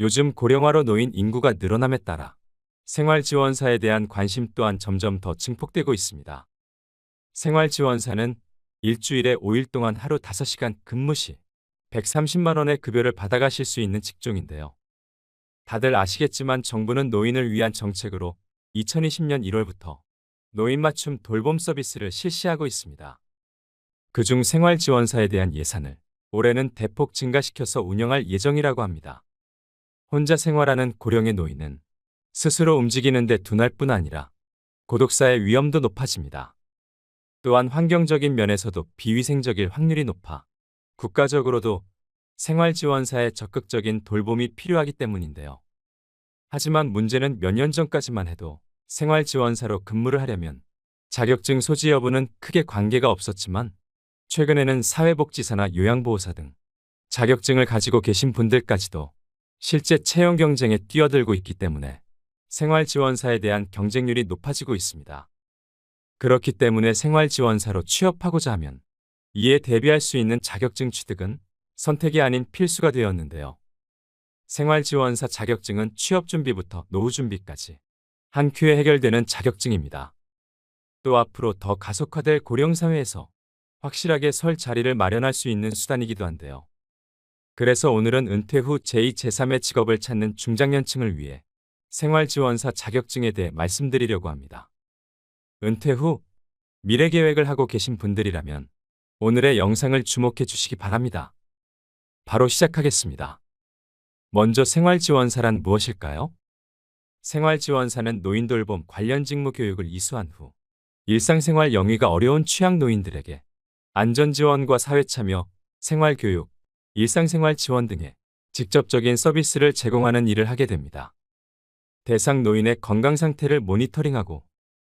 요즘 고령화로 노인 인구가 늘어남에 따라 생활지원사에 대한 관심 또한 점점 더 증폭되고 있습니다. 생활지원사는 일주일에 5일 동안 하루 5시간 근무 시 130만 원의 급여를 받아가실 수 있는 직종인데요. 다들 아시겠지만 정부는 노인을 위한 정책으로 2020년 1월부터 노인 맞춤 돌봄 서비스를 실시하고 있습니다. 그중 생활지원사에 대한 예산을 올해는 대폭 증가시켜서 운영할 예정이라고 합니다. 혼자 생활하는 고령의 노인은 스스로 움직이는데 둔할 뿐 아니라 고독사의 위험도 높아집니다. 또한 환경적인 면에서도 비위생적일 확률이 높아 국가적으로도 생활지원사의 적극적인 돌봄이 필요하기 때문인데요. 하지만 문제는 몇 년 전까지만 해도 생활지원사로 근무를 하려면 자격증 소지 여부는 크게 관계가 없었지만 최근에는 사회복지사나 요양보호사 등 자격증을 가지고 계신 분들까지도 실제 채용 경쟁에 뛰어들고 있기 때문에 생활지원사에 대한 경쟁률이 높아지고 있습니다. 그렇기 때문에 생활지원사로 취업하고자 하면 이에 대비할 수 있는 자격증 취득은 선택이 아닌 필수가 되었는데요. 생활지원사 자격증은 취업 준비부터 노후 준비까지 한 큐에 해결되는 자격증입니다. 또 앞으로 더 가속화될 고령사회에서 확실하게 설 자리를 마련할 수 있는 수단이기도 한데요. 그래서 오늘은 은퇴 후 제2, 제3의 직업을 찾는 중장년층을 위해 생활지원사 자격증에 대해 말씀드리려고 합니다. 은퇴 후 미래 계획을 하고 계신 분들이라면 오늘의 영상을 주목해 주시기 바랍니다. 바로 시작하겠습니다. 먼저 생활지원사란 무엇일까요? 생활지원사는 노인 돌봄 관련 직무 교육을 이수한 후 일상생활 영위가 어려운 취약 노인들에게 안전지원과 사회참여, 생활교육, 일상생활 지원 등의 직접적인 서비스를 제공하는 일을 하게 됩니다. 대상 노인의 건강 상태를 모니터링하고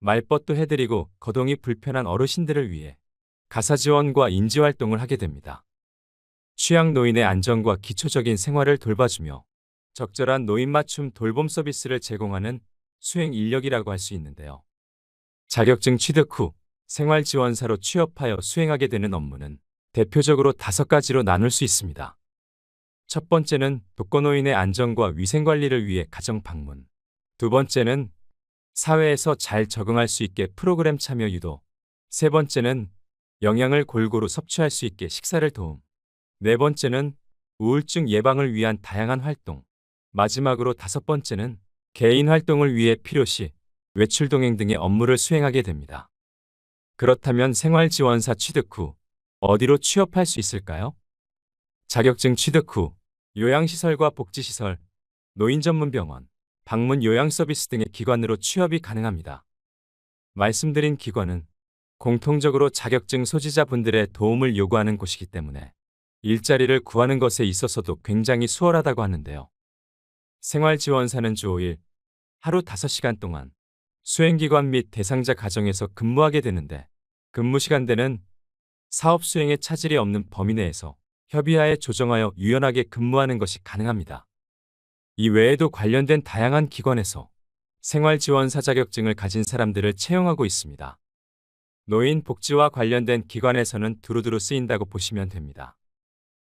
말벗도 해드리고 거동이 불편한 어르신들을 위해 가사 지원과 인지 활동을 하게 됩니다. 취약 노인의 안전과 기초적인 생활을 돌봐주며 적절한 노인 맞춤 돌봄 서비스를 제공하는 수행 인력이라고 할 수 있는데요. 자격증 취득 후 생활지원사로 취업하여 수행하게 되는 업무는 대표적으로 다섯 가지로 나눌 수 있습니다. 첫 번째는 독거노인의 안전과 위생관리를 위해 가정 방문. 두 번째는 사회에서 잘 적응할 수 있게 프로그램 참여 유도. 세 번째는 영양을 골고루 섭취할 수 있게 식사를 도움. 네 번째는 우울증 예방을 위한 다양한 활동. 마지막으로 다섯 번째는 개인 활동을 위해 필요시 외출 동행 등의 업무를 수행하게 됩니다. 그렇다면 생활지원사 취득 후 어디로 취업할 수 있을까요? 자격증 취득 후 요양시설과 복지시설, 노인전문병원, 방문 요양 서비스 등의 기관으로 취업이 가능합니다. 말씀드린 기관은 공통적으로 자격증 소지자분들의 도움을 요구하는 곳이기 때문에 일자리를 구하는 것에 있어서도 굉장히 수월하다고 하는데요. 생활지원사는 주 5일, 하루 5시간 동안 수행기관 및 대상자 가정에서 근무하게 되는데 근무 시간대는 사업 수행에 차질이 없는 범위 내에서 협의하에 조정하여 유연하게 근무하는 것이 가능합니다. 이 외에도 관련된 다양한 기관에서 생활지원사 자격증을 가진 사람들을 채용하고 있습니다. 노인 복지와 관련된 기관에서는 두루두루 쓰인다고 보시면 됩니다.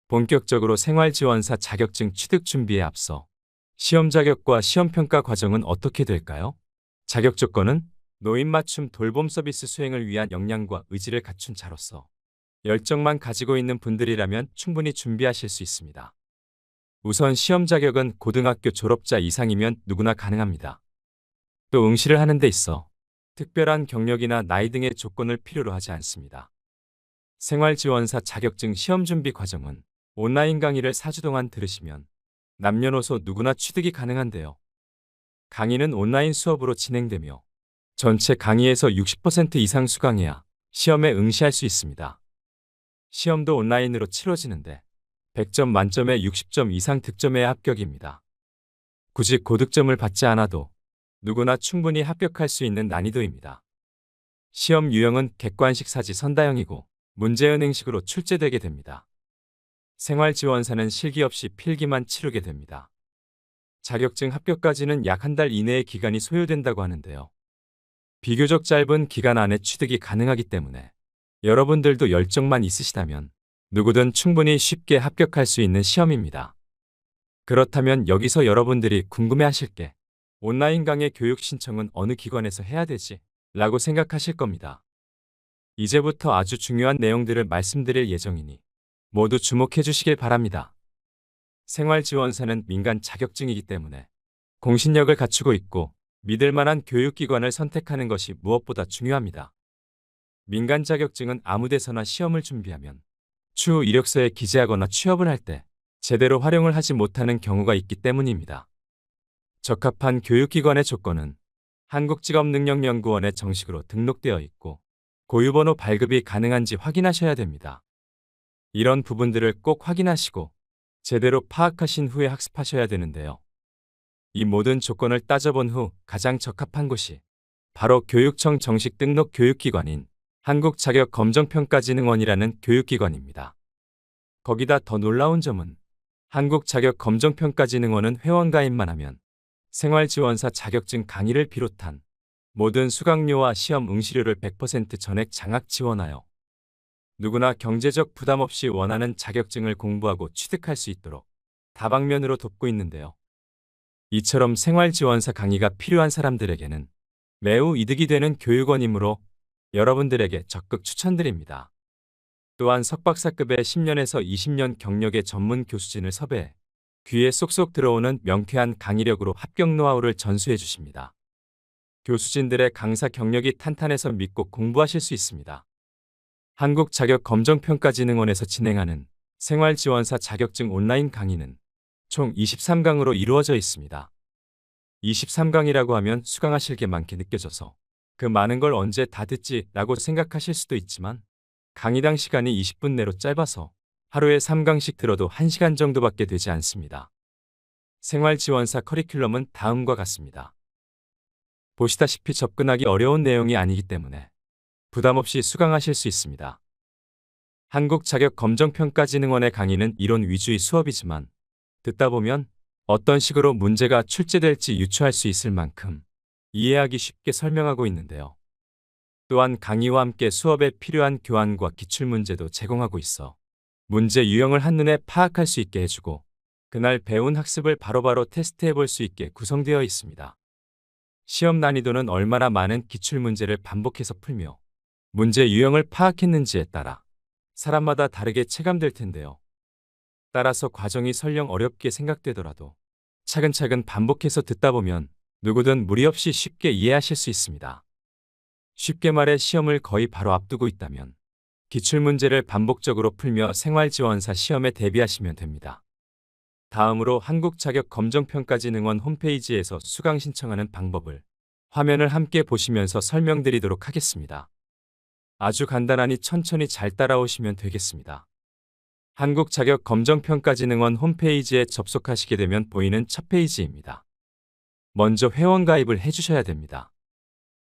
본격적으로 생활지원사 자격증 취득 준비에 앞서 시험 자격과 시험 평가 과정은 어떻게 될까요? 자격 조건은 노인 맞춤 돌봄 서비스 수행을 위한 역량과 의지를 갖춘 자로서 열정만 가지고 있는 분들이라면 충분히 준비하실 수 있습니다. 우선 시험 자격은 고등학교 졸업자 이상이면 누구나 가능합니다. 또 응시를 하는 데 있어 특별한 경력이나 나이 등의 조건을 필요로 하지 않습니다. 생활지원사 자격증 시험 준비 과정은 온라인 강의를 4주 동안 들으시면 남녀노소 누구나 취득이 가능한데요. 강의는 온라인 수업으로 진행되며 전체 강의에서 60% 이상 수강해야 시험에 응시할 수 있습니다. 시험도 온라인으로 치러지는데 100점 만점에 60점 이상 득점해야 합격입니다. 굳이 고득점을 받지 않아도 누구나 충분히 합격할 수 있는 난이도입니다. 시험 유형은 객관식 사지 선다형이고 문제은행식으로 출제되게 됩니다. 생활지원사는 실기 없이 필기만 치르게 됩니다. 자격증 합격까지는 약 한 달 이내의 기간이 소요된다고 하는데요. 비교적 짧은 기간 안에 취득이 가능하기 때문에 여러분들도 열정만 있으시다면 누구든 충분히 쉽게 합격할 수 있는 시험입니다. 그렇다면 여기서 여러분들이 궁금해 하실 게 온라인 강의 교육 신청은 어느 기관에서 해야 되지? 라고 생각하실 겁니다. 이제부터 아주 중요한 내용들을 말씀드릴 예정이니 모두 주목해 주시길 바랍니다. 생활지원사는 민간 자격증이기 때문에 공신력을 갖추고 있고 믿을 만한 교육기관을 선택하는 것이 무엇보다 중요합니다. 민간 자격증은 아무 데서나 시험을 준비하면 추후 이력서에 기재하거나 취업을 할 때 제대로 활용을 하지 못하는 경우가 있기 때문입니다. 적합한 교육기관의 조건은 한국직업능력연구원에 정식으로 등록되어 있고 고유번호 발급이 가능한지 확인하셔야 됩니다. 이런 부분들을 꼭 확인하시고 제대로 파악하신 후에 학습하셔야 되는데요. 이 모든 조건을 따져본 후 가장 적합한 곳이 바로 교육청 정식 등록 교육기관인 한국자격검정평가진흥원이라는 교육기관입니다. 거기다 더 놀라운 점은 한국자격검정평가진흥원은 회원가입만 하면 생활지원사 자격증 강의를 비롯한 모든 수강료와 시험 응시료를 100% 전액 장학 지원하여 누구나 경제적 부담 없이 원하는 자격증을 공부하고 취득할 수 있도록 다방면으로 돕고 있는데요. 이처럼 생활지원사 강의가 필요한 사람들에게는 매우 이득이 되는 교육원이므로 여러분들에게 적극 추천드립니다. 또한 석박사급의 10년에서 20년 경력의 전문 교수진을 섭외해 귀에 쏙쏙 들어오는 명쾌한 강의력으로 합격 노하우를 전수해 주십니다. 교수진들의 강사 경력이 탄탄해서 믿고 공부하실 수 있습니다. 한국자격검정평가진흥원에서 진행하는 생활지원사 자격증 온라인 강의는 총 23강으로 이루어져 있습니다. 23강이라고 하면 수강하실 게 많게 느껴져서 그 많은 걸 언제 다 듣지 라고 생각하실 수도 있지만 강의당 시간이 20분 내로 짧아서 하루에 3강씩 들어도 1시간 정도밖에 되지 않습니다. 생활지원사 커리큘럼은 다음과 같습니다. 보시다시피 접근하기 어려운 내용이 아니기 때문에 부담 없이 수강하실 수 있습니다. 한국자격검정평가진흥원의 강의는 이론 위주의 수업이지만 듣다 보면 어떤 식으로 문제가 출제될지 유추할 수 있을 만큼 이해하기 쉽게 설명하고 있는데요. 또한 강의와 함께 수업에 필요한 교환과 기출문제도 제공하고 있어 문제 유형을 한눈에 파악할 수 있게 해주고 그날 배운 학습을 바로바로 테스트해 볼 수 있게 구성되어 있습니다. 시험 난이도는 얼마나 많은 기출문제를 반복해서 풀며 문제 유형을 파악했는지에 따라 사람마다 다르게 체감될 텐데요. 따라서 과정이 설령 어렵게 생각되더라도 차근차근 반복해서 듣다 보면 누구든 무리 없이 쉽게 이해하실 수 있습니다. 쉽게 말해 시험을 거의 바로 앞두고 있다면 기출문제를 반복적으로 풀며 생활지원사 시험에 대비하시면 됩니다. 다음으로 한국자격검정평가진흥원 홈페이지에서 수강 신청하는 방법을 화면을 함께 보시면서 설명드리도록 하겠습니다. 아주 간단하니 천천히 잘 따라오시면 되겠습니다. 한국자격검정평가진흥원 홈페이지에 접속하시게 되면 보이는 첫 페이지입니다. 먼저 회원가입을 해주셔야 됩니다.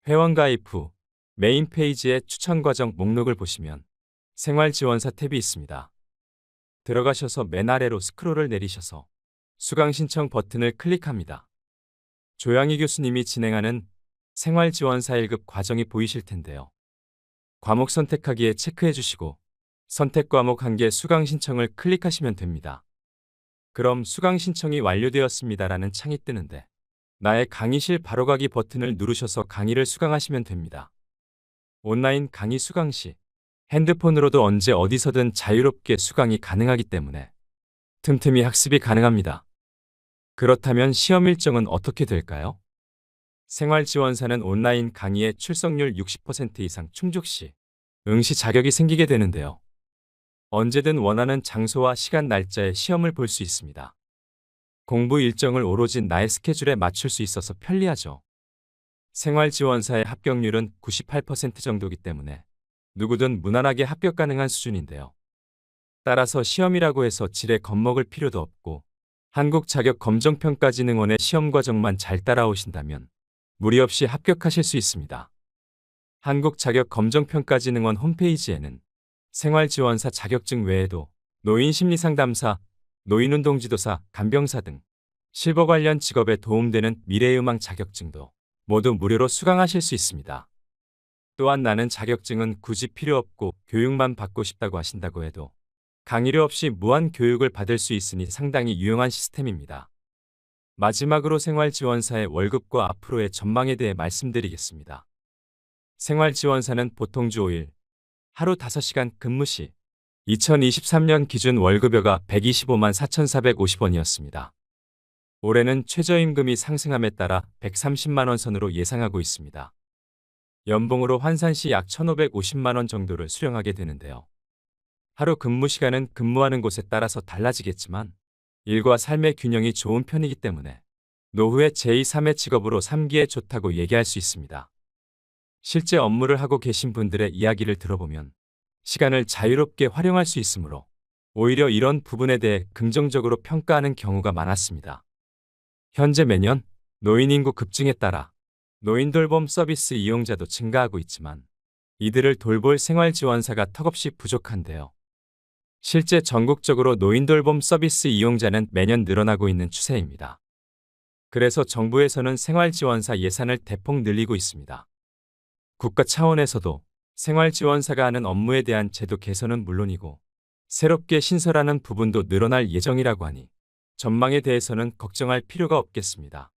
회원가입 후 메인 페이지의 추천과정 목록을 보시면 생활지원사 탭이 있습니다. 들어가셔서 맨 아래로 스크롤을 내리셔서 수강 신청 버튼을 클릭합니다. 조양희 교수님이 진행하는 생활지원사 1급 과정이 보이실 텐데요. 과목 선택하기에 체크해 주시고 선택 과목 한 개 수강 신청을 클릭하시면 됩니다. 그럼 수강 신청이 완료되었습니다라는 창이 뜨는데 나의 강의실 바로가기 버튼을 누르셔서 강의를 수강하시면 됩니다. 온라인 강의 수강 시 핸드폰으로도 언제 어디서든 자유롭게 수강이 가능하기 때문에 틈틈이 학습이 가능합니다. 그렇다면 시험 일정은 어떻게 될까요? 생활지원사는 온라인 강의의 출석률 60% 이상 충족 시 응시 자격이 생기게 되는데요. 언제든 원하는 장소와 시간 날짜에 시험을 볼 수 있습니다. 공부 일정을 오로지 나의 스케줄에 맞출 수 있어서 편리하죠. 생활지원사의 합격률은 98% 정도이기 때문에 누구든 무난하게 합격 가능한 수준인데요. 따라서 시험이라고 해서 질에 겁먹을 필요도 없고 한국 자격 검정평가진흥원의 시험 과정만 잘 따라오신다면 무리 없이 합격하실 수 있습니다. 한국 자격 검정평가진흥원 홈페이지에는 생활지원사 자격증 외에도 노인 심리상담사, 노인운동 지도사, 간병사 등 실버 관련 직업에 도움되는 미래의망 자격증도 모두 무료로 수강하실 수 있습니다. 또한 나는 자격증은 굳이 필요 없고 교육만 받고 싶다고 하신다고 해도 강의료 없이 무한 교육을 받을 수 있으니 상당히 유용한 시스템입니다. 마지막으로 생활지원사의 월급과 앞으로의 전망에 대해 말씀드리겠습니다. 생활지원사는 보통 주 5일, 하루 5시간 근무 시 2023년 기준 월급여가 125만 4,450원이었습니다. 올해는 최저임금이 상승함에 따라 130만 원 선으로 예상하고 있습니다. 연봉으로 환산 시 약 1,550만 원 정도를 수령하게 되는데요. 하루 근무 시간은 근무하는 곳에 따라서 달라지겠지만 일과 삶의 균형이 좋은 편이기 때문에 노후의 제2, 3의 직업으로 삼기에 좋다고 얘기할 수 있습니다. 실제 업무를 하고 계신 분들의 이야기를 들어보면 시간을 자유롭게 활용할 수 있으므로 오히려 이런 부분에 대해 긍정적으로 평가하는 경우가 많았습니다. 현재 매년 노인 인구 급증에 따라 노인 돌봄 서비스 이용자도 증가하고 있지만 이들을 돌볼 생활 지원사가 턱없이 부족한데요. 실제 전국적으로 노인 돌봄 서비스 이용자는 매년 늘어나고 있는 추세입니다. 그래서 정부에서는 생활 지원사 예산을 대폭 늘리고 있습니다. 국가 차원에서도 생활 지원사가 하는 업무에 대한 제도 개선은 물론이고 새롭게 신설하는 부분도 늘어날 예정이라고 하니 전망에 대해서는 걱정할 필요가 없겠습니다.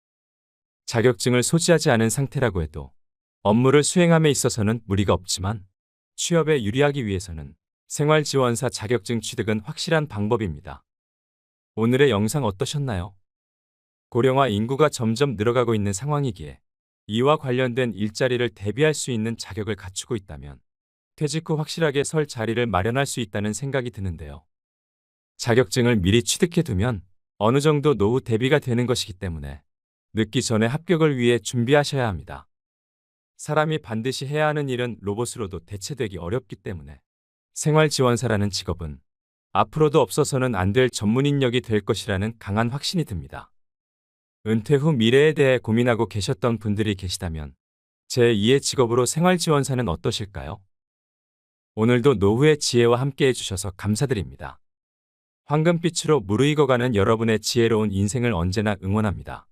자격증을 소지하지 않은 상태라고 해도 업무를 수행함에 있어서는 무리가 없지만 취업에 유리하기 위해서는 생활지원사 자격증 취득은 확실한 방법입니다. 오늘의 영상 어떠셨나요? 고령화 인구가 점점 늘어가고 있는 상황이기에 이와 관련된 일자리를 대비할 수 있는 자격을 갖추고 있다면 퇴직 후 확실하게 설 자리를 마련할 수 있다는 생각이 드는데요. 자격증을 미리 취득해 두면 어느 정도 노후 대비가 되는 것이기 때문에 늦기 전에 합격을 위해 준비하셔야 합니다. 사람이 반드시 해야 하는 일은 로봇으로도 대체되기 어렵기 때문에 생활지원사라는 직업은 앞으로도 없어서는 안 될 전문 인력이 될 것이라는 강한 확신이 듭니다. 은퇴 후 미래에 대해 고민하고 계셨던 분들이 계시다면 제2의 직업으로 생활지원사는 어떠실까요? 오늘도 노후의 지혜와 함께 해주셔서 감사드립니다. 황금빛으로 무르익어가는 여러분의 지혜로운 인생을 언제나 응원합니다.